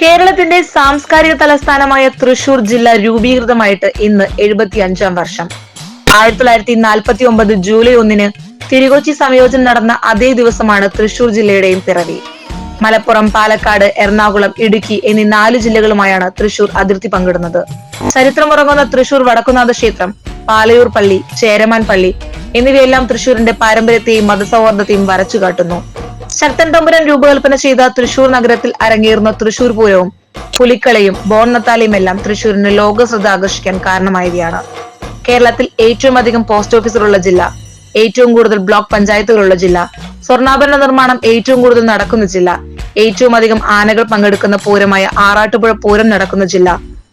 കേരളത്തിന്റെ സാംസ്കാരിക തലസ്ഥാനമായ തൃശൂർ ജില്ല രൂപീകൃതമായിട്ട് ഇന്ന് എഴുപത്തി അഞ്ചാം വർഷം. ആയിരത്തി തൊള്ളായിരത്തി നാൽപ്പത്തി ഒമ്പത് ജൂലൈ ഒന്നിന് തിരുകൊച്ചി സംയോജനം നടന്ന അതേ ദിവസമാണ് തൃശൂർ ജില്ലയുടെയും പിറവി. മലപ്പുറം പാലക്കാട് എറണാകുളം ഇടുക്കി എന്നീ നാല് ജില്ലകളുമായാണ് തൃശൂർ അതിർത്തി പങ്കിടുന്നത്. ചരിത്രമുറങ്ങുന്ന തൃശൂർ വടക്കുനാഥ ക്ഷേത്രം പാലയൂർ പള്ളി ചേരമാൻ പള്ളി എന്നിവയെല്ലാം തൃശൂരിന്റെ പാരമ്പര്യത്തെയും മതസൗഹാർദ്ദത്തെയും വരച്ചു കാട്ടുന്നു ശക്തൻ തമ്പുരൻ രൂപകൽപ്പന ചെയ്ത തൃശൂർ നഗരത്തിൽ അരങ്ങേറുന്ന തൃശൂർ പൂരവും പുലിക്കളയും ബോൺനത്താലിയും എല്ലാം തൃശൂരിന് ലോക ശ്രദ്ധ ആകർഷിക്കാൻ കാരണമായവയാണ്. കേരളത്തിൽ ഏറ്റവും അധികം പോസ്റ്റ് ഓഫീസുകളുള്ള ജില്ല ഏറ്റവും കൂടുതൽ ബ്ലോക്ക് പഞ്ചായത്തുകളുള്ള ജില്ല സ്വർണാഭരണ നിർമ്മാണം ഏറ്റവും കൂടുതൽ നടക്കുന്ന ജില്ല ഏറ്റവും അധികം ആനകൾ പങ്കെടുക്കുന്ന പൂരമായ ആറാട്ടുപുഴ പൂരം നടക്കുന്ന ജില്ല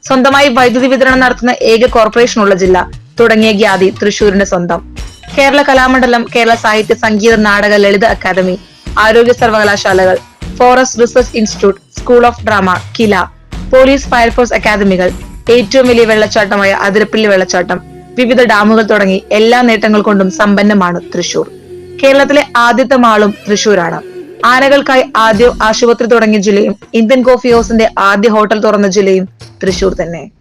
സ്വന്തമായി വൈദ്യുതി വിതരണം നടത്തുന്ന ഏക കോർപ്പറേഷൻ ഉള്ള ജില്ല തുടങ്ങിയ ഖ്യാതി തൃശൂരിന്റെ സ്വന്തം. കേരള കലാമണ്ഡലം കേരള സാഹിത്യ സംഗീത നാടക ലളിത അക്കാദമി ആരോഗ്യ സർവകലാശാലകൾ forest research institute school of drama KILA police fire force അക്കാദമികൾ ഏറ്റവും വലിയ വെള്ളച്ചാട്ടമായ അതിരപ്പിള്ളി വെള്ളച്ചാട്ടം വിവിധ ഡാമുകൾ തുടങ്ങി എല്ലാ നേട്ടങ്ങൾ കൊണ്ടും സമ്പന്നമാണ് തൃശൂർ. കേരളത്തിലെ ആദ്യത്തെ മാളും തൃശൂരാണ്. ആനകൾക്കായി ആദ്യ ആശുപത്രി തുടങ്ങിയ ജില്ലയും ഇന്ത്യൻ കോഫി ഹൗസിന്റെ ആദ്യ ഹോട്ടൽ തുറന്ന ജില്ലയും തൃശൂർ തന്നെ.